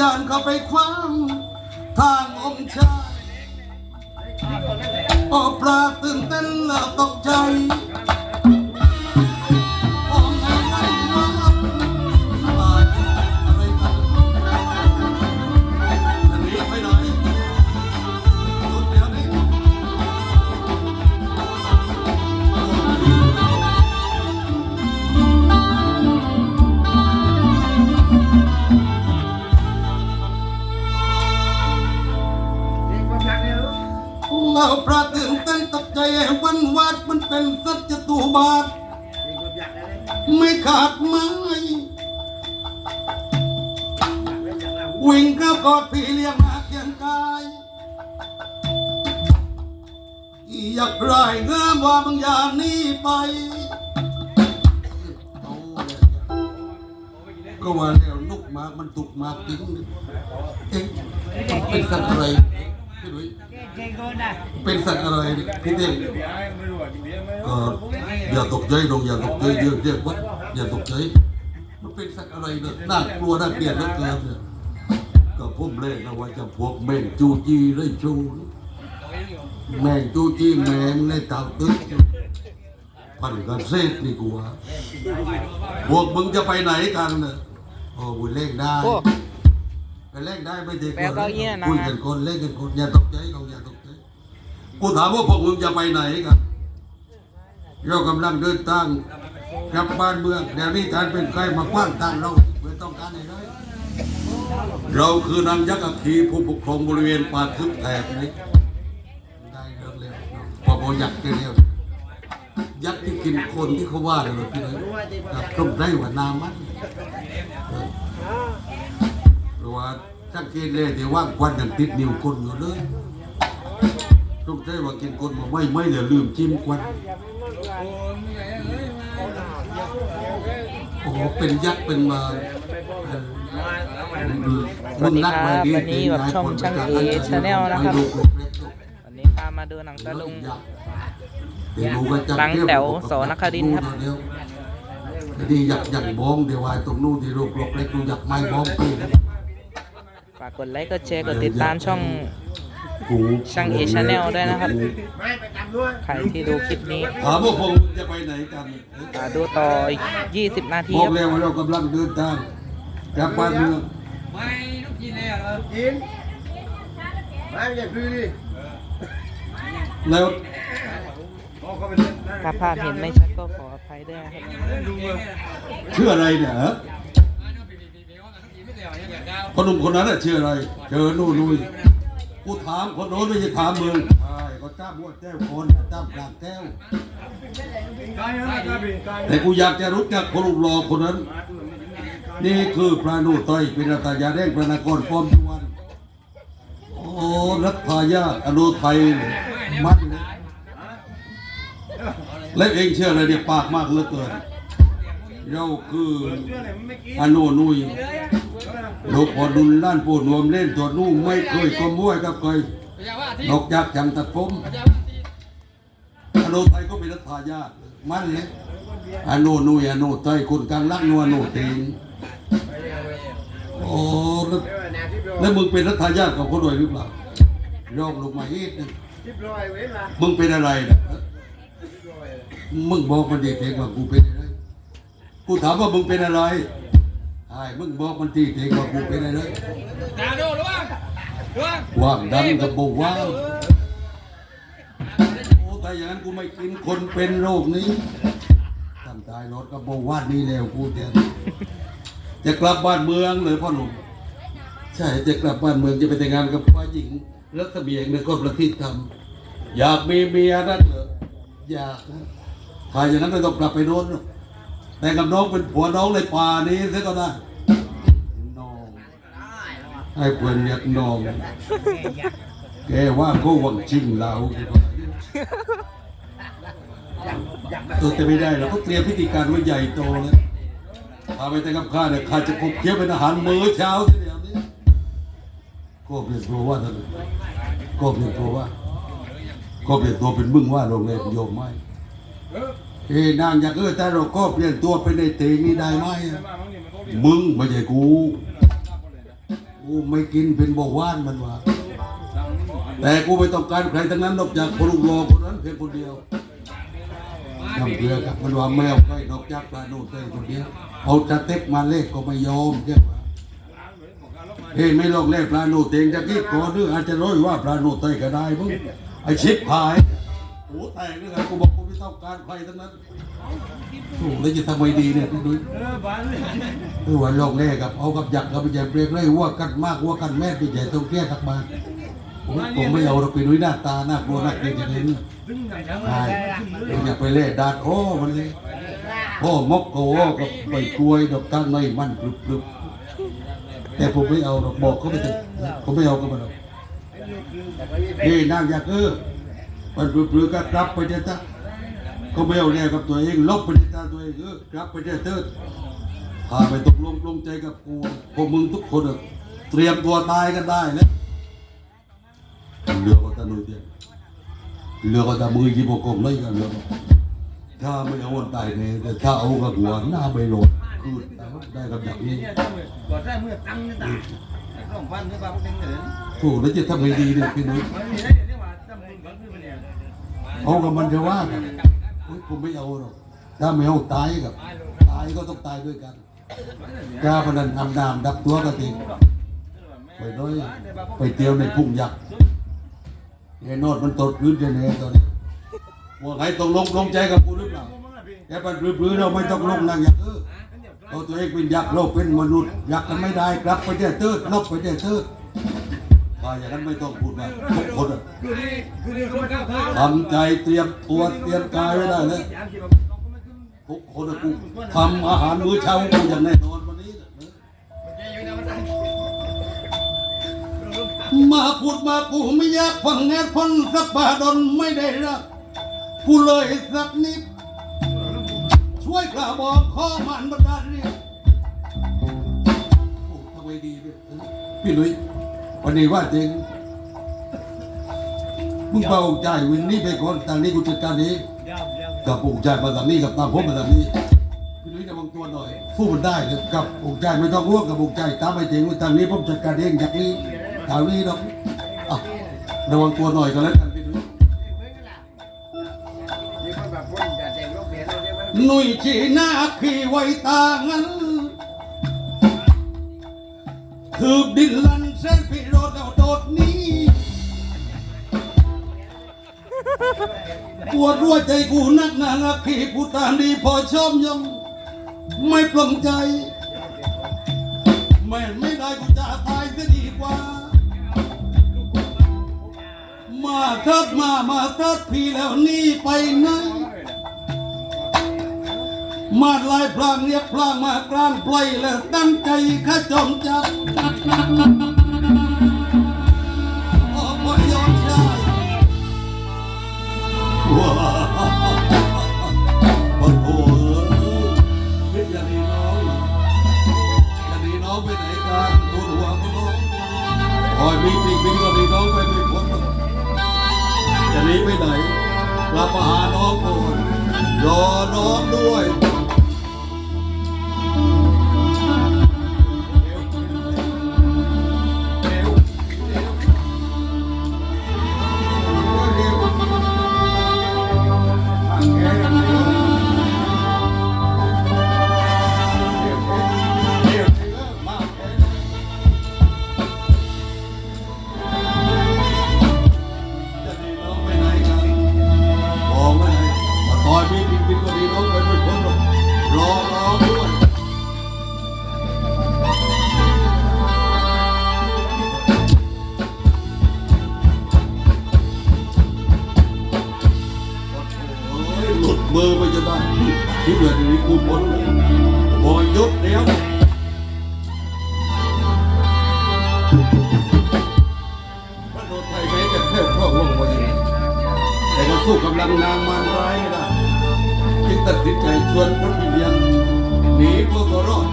ยานเข้าไปคว้างทางองค์ชายโอปลาตื่นเต้นและตกใจ พระตื่นเต้นตกใจวันวาดมันเป็นสัจตุบาท ไม่ขาดไม้วิ่งเข้ากอดพี่เลี้ยงหาเคียงกายอยากไรเงื่อว่าบางอย่างนี้ไปก็ว่าแล้วนุกมากมันตุกมากจริงเอ๊ะเป็นสัตว์อะไรพี่ลุย เป็นสัตว์อะไรพี่เต้ก็อย่าตกใจลงอย่าตกใจเยอะเยอะวัดอย่าตกใจมันเป็นสัตว์อะไรเนี่ยน่ากลัวน่าเกลียดเหลือเกินเนี่ยก็พุ่มเล่นเอาไว้จะพวกแม่งจูจีได้ชูแม่งจูจีแม่งในเต่าตึ๊กพันกันเซฟนี่กูวะพวกมึงจะไปไหนกันเนี่ยโอ้บุญเล่นได้โอ้ไปเล่นได้ไม่เด็กแปลว่าอย่างนี้นะคุยกันคนเล่นกันคนอย่าตกใจเขาอย่าต กูถามว่าพวกมึงจะไปไหนกันเรากำลังเดินทางกลับบ้านเมืองแต่นี่การเป็นใครมาคว้างทางเราไม่ต้องการอะไรเลยเราคือนางยักษ์อัคคีผู้ปกครองบริเวณป่าทึบแถบนี้ได้เรื่องแล้วพอพอยักษ์เดียวยักษ์ที่กินคนที่เขาว่าเลยพี่เลยกับตรงได้หัวนามันหรือว่าสังเกตเลยที่ว่าควันยังติดนิ้วคนอยู่เลย ต้องใช้ว่ากินคนมาไม่ไม่เดี๋ยวลืมจิ้มควันโอ้โหเป็นยักษ์เป็นมามึงนักมาดีวันนี้แบบช่องช่างเอ Channel นะครับวันนี้พามาดูหนังตะลุงหลังแถวโสนครินทร์ครับดีอยากอยากมองเดี๋ยวไว้ตรงนู้นที่โรคโรคเล็กดูอยากไม่มองไปฝากกดไลค์กดแชร์กดติดตามช่องกู ช่างเอชแนลด้วยนะครับ ใครที่ดูคลิปนี้ถามว่าพวกมึงจะไปไหนกันอ่าดูต่ออีก 20 นาทีบอคกรับแล้วว่าเรากำลังเดินทางกลับบ้านเมืองไม่ลูกกินเลยเหรอกินไม่ไม่ใช่คือดิแล้วบอกเขาไปเล่นนะถ้าภาพเห็นไม่ชัดก็ขออภัยด้วยนะครับดูเมืองชื่ออะไรเนี่ยฮะไม่เดียวยังอยากดาวคนหนุ่มคนนั้นน่ะชื่ออะไรเจอนู่นนู่น กูถามคนโน้นไม่ใช่ถามมึงใช่เขาจ้าบวชแก้วคนจ้ากลางแก้วกายนะกายเป็นกายแต่กูอยากจะรู้จักคนรูปหล่อคนนั้น นี่คือพระนุต้อยเป็นรัตยาแดงพระนครป้อมยวนโอ้รัฐายาทอนุไทยมัดเลยแล้วเองเชื่ออะไรเนี่ยปากมากเหลือเกินเราคือเรื่องอะไรมันไม่กินอ นุนุยลูกพอดุลล้านปูนวมเล่นตัวนู่ไม่เคยก็มวยกับเคยพยาว่าที่นอกจากจังตัดผมพยาว่าที่อนุไทยก็เป็นรัฐายาทมันเลยอนุนุยอนุไทยคนกลางลักนัวอนุติงโอ้แล้วเรื่องนาที่โปรแล้วมึงเป็นรัฐายาทของคนรวยหรือเปล่าย่องลงมาอีกนึงที่โปรไอ้เว้ยล่ะมึงเป็นอะไรนะมึงบอกมันดีเองว่ากูเป็นอะไรกูถามว่ามึงเป็นอะไร ไอ้มึงบอกมันดีเองว่ากูเป็นอะไรดาวดูระวังระวังว่างดังกับบอกว่างโอ้แต่อย่างนั้นกูไม่กินคนเป็นโรคนี้ตั้งตายรถกับบอกว่านี่แล้วกูจะจะกลับบ้านเมืองเลยพ่อหนุ่มใช่จะกลับบ้านเมืองจะไปแต่งงานกับฝ่ายหญิงรัศมีเองในก็ประทิศทำอยากมีเมียนั่นเหรออยากนะถ้าอย่างนั้นไม่ต้องกลับไปโน้นหรอก แต่งกับน้องเป็นผัวน้องในป่านี้ซะก็ได้น้องให้เพื่อนเรียกน้อง แกว่าก็หวังชิงเราเออแต่ไม่ได้เราก็เตรียมพิธีการไว้ใหญ่โตแล้วพาไปแต่งกับข้าเนี่ยข้าจะคบเคี้ยวเป็นอาหารมื้อเช้าทีเดี๋ยวนี้ก็เปลี่ยนตัวว่าท่านก็เปลี่ยนตัวว่าก็เปลี่ยนตัวเป็นมึงว่าโรงแรมโยมไหม เอ้นางอยากเออแต่เราก็เปลี่ยนตัวเป็นในเตงนี่ได้ไหมมึงไม่ใช่กูกูไม่กินเป็นเบาหวานมันว่าแต่กูไม่ต้องการใครทั้งนั้นนอกจากคนรูรอคนนั้นเพียงคนเดียวจำเพื่อกับมันว่าแมวใกล้นอกจากปลาโนเต้คนเดียวเอาจะเต็กมาเลขก็ไม่ยอมแค่ว่าเฮ้ไม่ลองเล่ปลาโนเตงจะกี้ก่อนหรืออาจจะร้อยว่าปลาโนเต้ก็ได้มึงไอชิปหาย โอ้แตกเลยครับกูบอกกูไม่ต้องการใครทั้งนั้นโอ้แล้วจะทำไมดีเนี่ยพี่ดุ้ยเออบ้านเลยคือวันโลกแรกกับเอากับยักษ์กับใหญ่เปรกเลยว่ากันมากว่ากันแม่พี่ใหญ่ต้องแก้ทักบานผมผมไม่เอาเราไปดูหน้าตาหน้ากลัวน่าเกลียดอย่างนี้ถึงไหนแล้วใช่ผมอยากไปเล่ดาดโอ้มันเลยโอ้มกโอ้กับใบกล้วยดอกก้านในมันกรึบกรึบแต่ผมไม่เอาดอกบอกเขาไปเถอะผมไม่เอาก็มันหรอกเฮ้ยนางอยากเออ มันปลือๆก็กลับไปเถอะจ้ะเขาไม่เอาแน่กับตัวเองลบไปเถอะจ้ะตัวเองเออกลับไปเถอะเถิดพาไปตกลงปลงใจกับกูพวกมึงทุกคนอะเตรียมตัวตายกันได้แล้วเรือก็ตะนุยเดียวเรือก็ตะมือยิบกงเลยกันเรือก็ถ้าไม่เอาวันตายเนี่ยแต่ถ้าเอากับหัวหน้าไปโหลดคือได้กับอย่างนี้เนี่ยต้องก่อนได้เมื่อตั้งนี่ตาสองพันนี่บ้างเป็นเงินถูกแล้วจะทำไงดีเนี่ยพี่นุ้ยมันมีได้ เดี๋ยวว่าจำเป็นก่อนคือมันเนี่ยเอากับมันจะว่ากันผมไม่เอาหรอกถ้าไม่เอาตายกับ ตายก็ต้องตายด้วยกันกล้าพนันทำนามดับตัวกันติไปน้อยไปเตียวในพุ่งยักษ์ไอ้โนดมันตดพื้นกันเองตอนนี้ว่าไงต้องลงลงใจกับกูหรือเปล่าแกเป็นปลื้อๆเราไม่ต้องลงนั่งอย่างเออเอาตัวเองเป็นยักษ์โลกเป็นมนุษย์ยักษ์กันไม่ได้กลับไปเดี๋ยวเติร์ดลบไปเดี๋ยวเติร์ด ถ้าอย่างนั้นไม่ต้องพูดว่าทุกคนอะคือนี่คือนี่เขาไม่เข้าข้างทำใจเตรียมตัวเตรียมกายไว้ได้เลยยามที่แบบเราก็ไม่ขึ้นทุกคนอะกูทำอาหารมื้อเช้ากูอย่างแน่นอนวันนี้นะมาพูดมากูไม่อยากฟังแง่พ้นสักบาดนไม่ได้รักกูเลยสักนิด ช่วยกระบอกข้อมันบันดาลเรียกโอ้ทำไมดีเนี่ยเออพี่หลุย วันนี้ว่าจริงมึงเบาใจวินนี่ไปก่อนทางนี้กูจัดการเองยาวยาวกับองค์ใจมาทางนี้กับตามผมมาทางนี้พี่หลุยระวังตัวหน่อยสู้มันได้เลยกับองค์ใจไม่ต้องร่วมกับองค์ใจตามไปถึงทางนี้ผมจัดการเองจากนี้ทางนี้หรอกอะระวังตัวหน่อยก็แล้วกันพี่หลุยนี่มันแบบคนจะแต่งรถเบียร์เราเรียกว่าหนุ่ยชีหน้าขี่ไว้ตางันคือดินลัน เส้นพิโรดเอาโดดนี้ปวดรัวใจกูนักหนางักขีผู้ตาดีพอชอบยงไม่ปลงใจแม่ไม่ได้กูจะตายจะดีกว่า มาเถิดมามาเถิดพี่แล้วนี่ไปไหนมาลายพลางเรียกพลางมากลางปล่อยแล้วตั้งใจข้าจอมจับ คอยมีปีกบินก็หนีน้องไปไม่พ้นหรอกจะหนีไปไหนกลับมาหาน้องก่อนรอน้องด้วย เหลือนี้กูพ้นเลยบอยยศเดียวพระโดดไทยไม่จะแค่พ่อวงไปยังไงแต่ก็สู้กำลังนางมารร้ายไม่ได้จึงตัดสินใจชวนพระพิเรียนหนีพวกรอด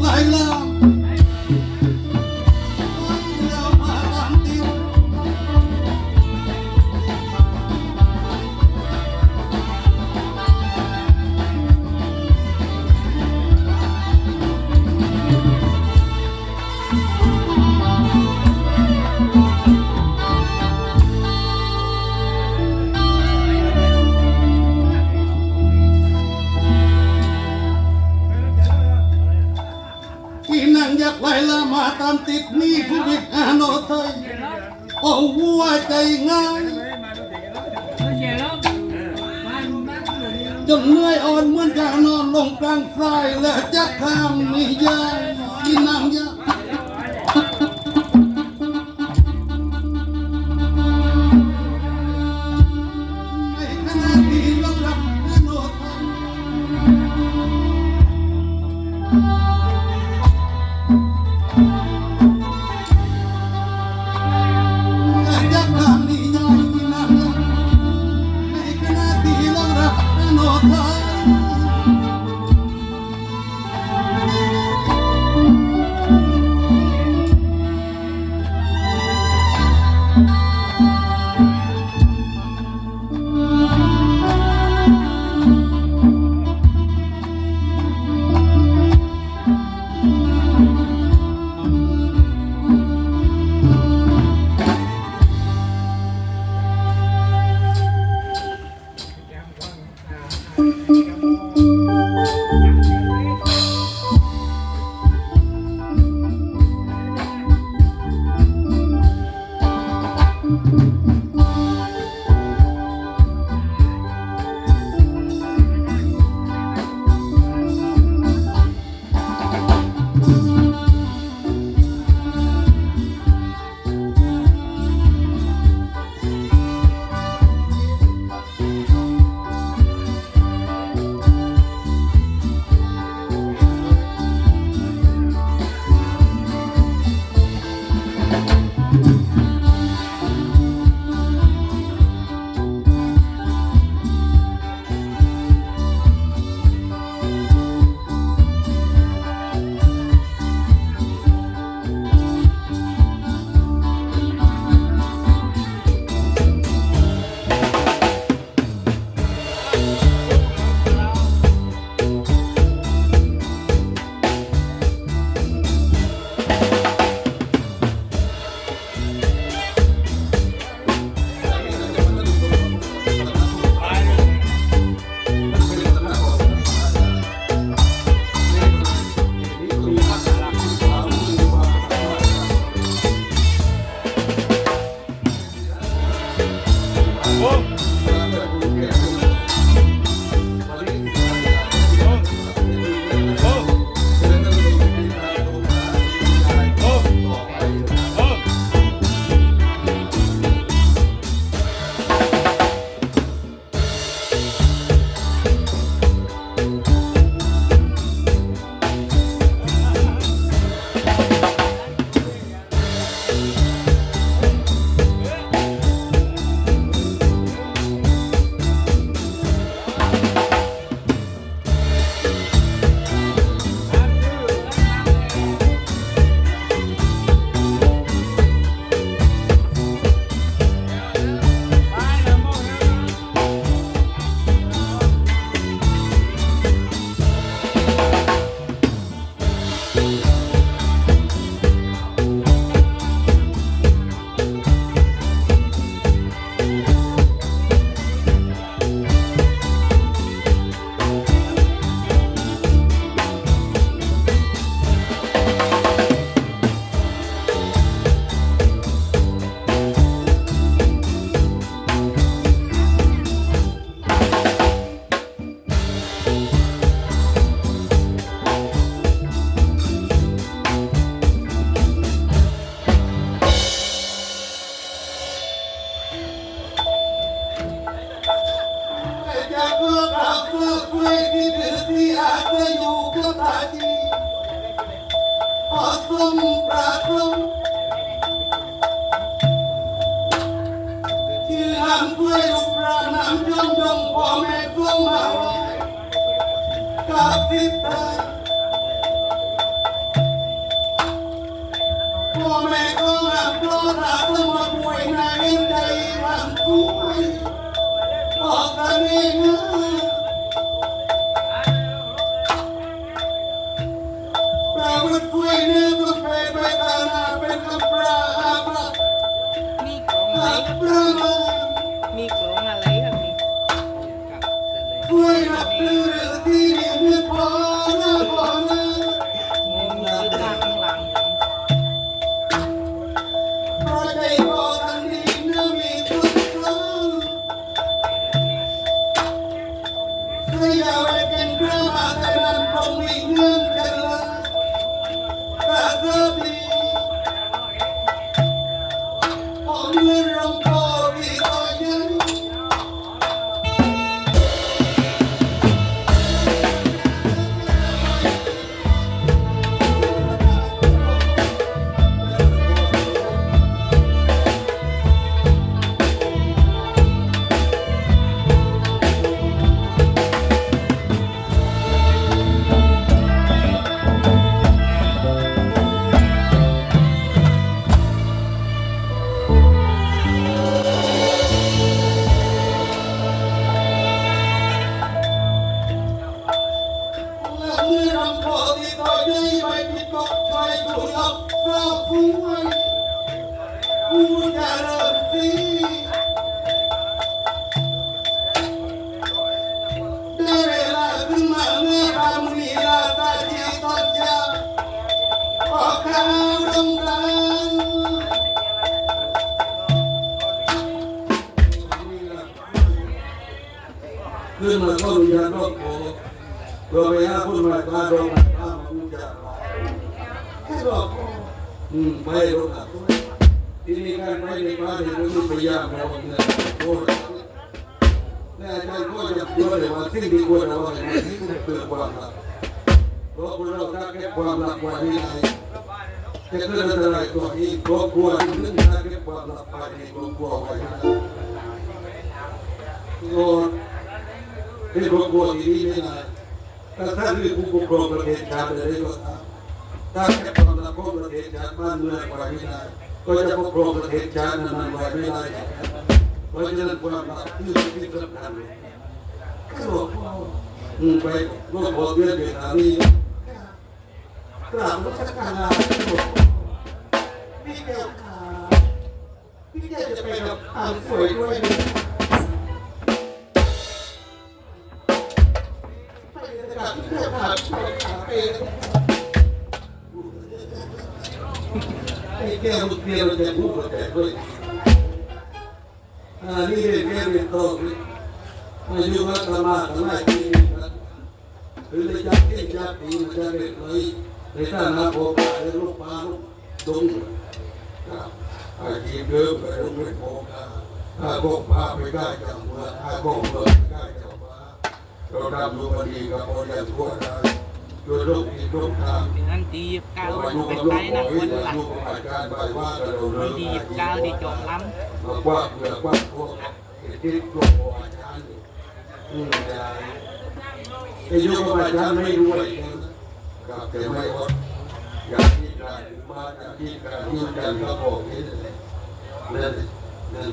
来了。 จนเหนื่อยอ่อนเหมือนการนอนลงกลางไฟและจะทำนิยายกินน้ำยา แม่ก็หักก็ถามต้องม่วยนายใจทำทุกข์อกกันเอง ขึ้นมาก็มีการร้องขอเราไปหาผู้มาตาดงมาตามาอุจจาระแค่บอกอืมไม่รู้นะที่นี่การไปในบ้มานนี่มันพยายามเราเนี่ยโอ้ยแน่ใจก็จะเชื่อเลยว่าสิ่งที่ควรเราเนี่ยมันที่เกิดความรักเพราะคนเราถ้าเก็บความรักไว้ไม่ได้จะเกิดอะไรตัวนี้ครอบครัวที่นึกถ้าเก็บความรักภายในครอบครัวไว้ไม่ได้ ก็ที่ครอบครัวที่ดีไม่นานถ้าท่านคือผู้ปกครองประเทศชาติอะไรก็ตามถ้าแค่ความรักของประเทศชาติบ้านเมืองไว้ไม่ได้ก็จะปกครองประเทศชาตินั้นไว้ไม่ได้เพราะฉะนั้นความรักคือสิ่งที่สำคัญก็บอกอืมไปก็ขอเตือนเวลานี้กราบรัชกาลลาพี่แก้วขาพี่แก้วจะไปกับอ่างสวยด้วย นะไอ้แก้วเกลียวจะพูดกับแต่ด้วยอ่านี่เรียนแก้วเรียนโตนี่มาอยู่วัดธรรมะทั้งหลายที่นี่นะหรือในจักรที่จักรที่มันจะเรียนเลยในท่านาโพกายลูกปลาลูกดงครับไอ้ที่เดิมไปลูกเป็นโพกาถ้าโกงพาไปได้จังเมื่อถ้าโกงเปิดไปได้จังว่าเราทำดูมันดีกับคนอย่างทั่วได้ ลูกอีกลูกทางนอันดีบก้าวเป็นไปนะคนหลังมีดีบก้าวดีจบล้ำกว้างเพื่อกว้างพวกที่กลัวอาจารย์อืมได้ไอ้ยุคอาจารย์ไม่รวยกับแต่ไม่อดอยากที่การมาจากที่การยืนกันก็บอกนี่นั่นนั่น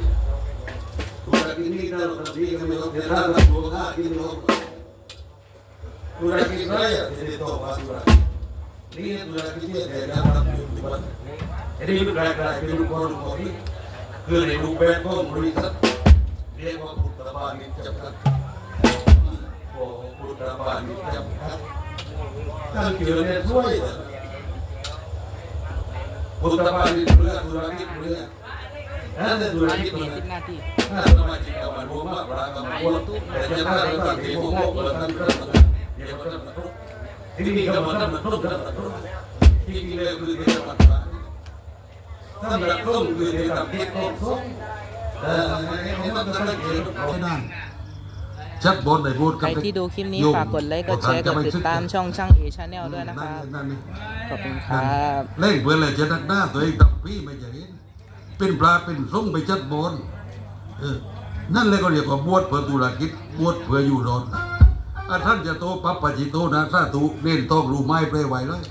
ธุรกิจนี้เราทำที่ก็ไม่ต้องเสียท่าเราตัวข้าที่ไม่ต้อง ธุรกิจไรอะที่ต้องมาธุรกิจนี่ธุรกิจเนี่ยแต่ละทำอยู่ที่บ้านไอ้นี่มันกลายเป็นลูกคนของนี่คือในรูปแบบของบริษัทเรียกว่าพุทธบาลนิจจำกัดโอ้พุทธบาลนิจจำกัดตั้งเกี่ยวเนี่ยช่วยนะพุทธบาลนิเรื่องธุรกิจเรื่องนั่นเป็นธุำรอันกิจสี่เรื่สิอบงนาทีถ้าสมาชิกกับมันรวมมากกว่ากับมันรวมแต่จะถ้าเราตั้งที่พวกพวกเราตั้งเครื่องมัน เดี๋ยวมันจะทุกที่นี่ก็มันมันทุกข์มันทุกข์ที่จริงแล้วคือที่จะมันสำหรับส้มคือที่ทำที่ส้มส้มเออให้มันจะได้เกิดไม่ได้ชัดบนในพูดใครที่ดูคลิปนี้ฝากกดไลค์กดแชร์กดติดตามช่องช่างเอชาแนลด้วยนะครับขอบคุณครับเล่นเพื่ออะไรจะนักหน้าตัวเองตับพี่ไม่จะเห็นเป็นปลาเป็นส้มไปชัดบนเออนั่นเลยก็เรียกว่าบวชเพื่อธุรกิจบวชเพื่ออยู่รอด อาท่านจะโตปั๊บปจิโตนะสาธุเล่นต้องรู้ไม้เปไหวเลย